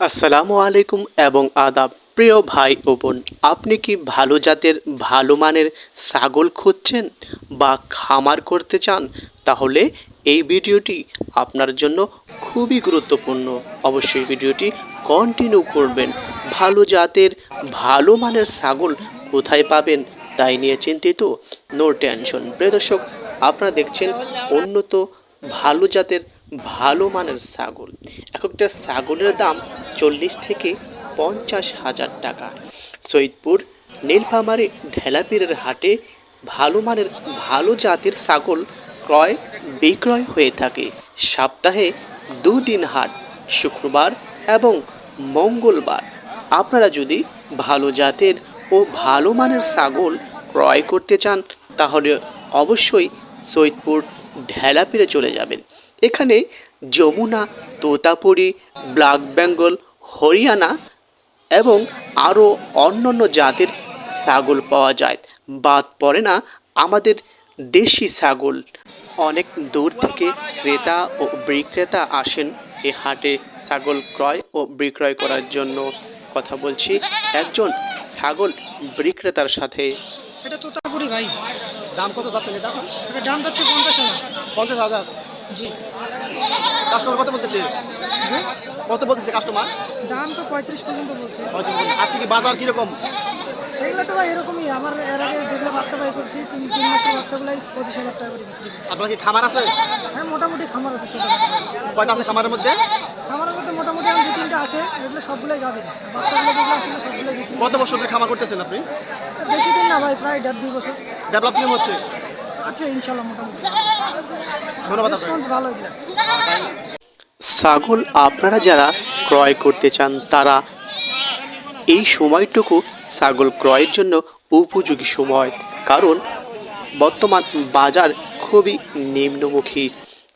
আসসালামু আলাইকুম এবং আদাব। প্রিয় ভাই ও বোন, আপনি কি ভালো জাতের, ভালো মানের ছাগল খুঁজছেন বা খামার করতে চান? তাহলে এই ভিডিওটি আপনার জন্য খুবই গুরুত্বপূর্ণ। অবশ্যই ভিডিওটি কন্টিনিউ করবেন। ভালো জাতের, ভালো মানের ছাগল কোথায় পাবেন তাই নিয়ে চিন্তিত? নো টেনশন প্রিয় দর্শক, আপনারা দেখছেন উন্নত, ভালো জাতের ভালো মানের ছাগল। এক একটা ছাগলের দাম চল্লিশ থেকে পঞ্চাশ হাজার টাকা। সৈদপুর নীলফামারী ঢেলাপীরের হাটে ভালো মানের ভালো জাতের ছাগল ক্রয়, বিক্রয় হয়ে থাকে। সপ্তাহে দুদিন হাট, শুক্রবার এবং মঙ্গলবার। আপনারা যদি ভালো জাতের ও ভালো মানের ছাগল ক্রয় করতে চান, তাহলে অবশ্যই সৈয়দপুর ঢেলাপিরে চলে যাবেন। এখানে যমুনা, তোতাপুরি, ব্ল্যাক বেঙ্গল, হরিয়ানা এবং আরও অন্যান্য জাতের ছাগল পাওয়া যায়। বাদ পড়ে না আমাদের দেশি ছাগল। অনেক দূর থেকে ক্রেতা ও বিক্রেতা আসেন এ হাটে ছাগল ক্রয় ও বিক্রয় করার জন্য। কথা বলছি একজন ছাগল বিক্রেতার সাথে। এটা ভাই। দাম কত যাচ্ছেন এটা এটা দাম যাচ্ছে পঞ্চাশ হাজার। পঞ্চাশ হাজার? জি। কাস্টমার কত বলতেছে? জি। কত বলতেছে কাস্টমার দাম তো পঁয়ত্রিশ পর্যন্ত বলছে। আজকে কি বাজার কীরকম? এগুলো তো ভাই এরকমই। আমার এর আগে যেগুলো বাচ্চা বাই করছি তিন তিন মাসের বাচ্চাগুলাই পঁচিশ হাজার টাকা করে বিক্রি আপনার কি খামার আছে? হ্যাঁ মোটামুটি খামার আছে কয়টা আছে খামারের মধ্যে? খামারের মধ্যে মোটামুটি আমি তিনটা আছে এগুলো সবগুলোই গাবে বাচ্চাগুলো যেগুলো আসলে সবগুলোই বিক্রি কত বছর ধরে খামার করতেছেন আপনি? বেশি দিন না ভাই প্রায় দেড় দুই বছর। ডেভেলপমেন্ট হচ্ছে? আছে ইনশাল্লাহ মোটামুটি। ধন্যবাদ রেসপন্স ভালো ছাগল আপনারা যারা ক্রয় করতে চান তারা এই সময়টুকু ছাগল ক্রয়ের জন্য উপযোগী সময়। কারণ বর্তমান বাজার খুবই নিম্নমুখী।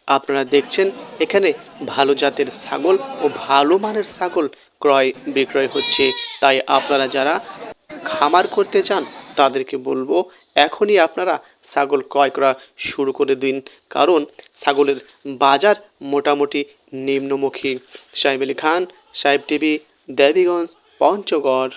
আপনারা দেখছেন, এখানে ভালো জাতের ছাগল ও ভালো মানের ছাগল ক্রয় বিক্রয় হচ্ছে। তাই আপনারা যারা খামার করতে চান, তাদেরকে বলব, এখনই আপনারা ছাগল ক্রয় করা শুরু করে দিন। কারণ ছাগলের বাজার মোটামুটি নিম্নমুখী। সাহেব আলী খান, সাহেব টিভি, দেবীগঞ্জ, পঞ্চগড়।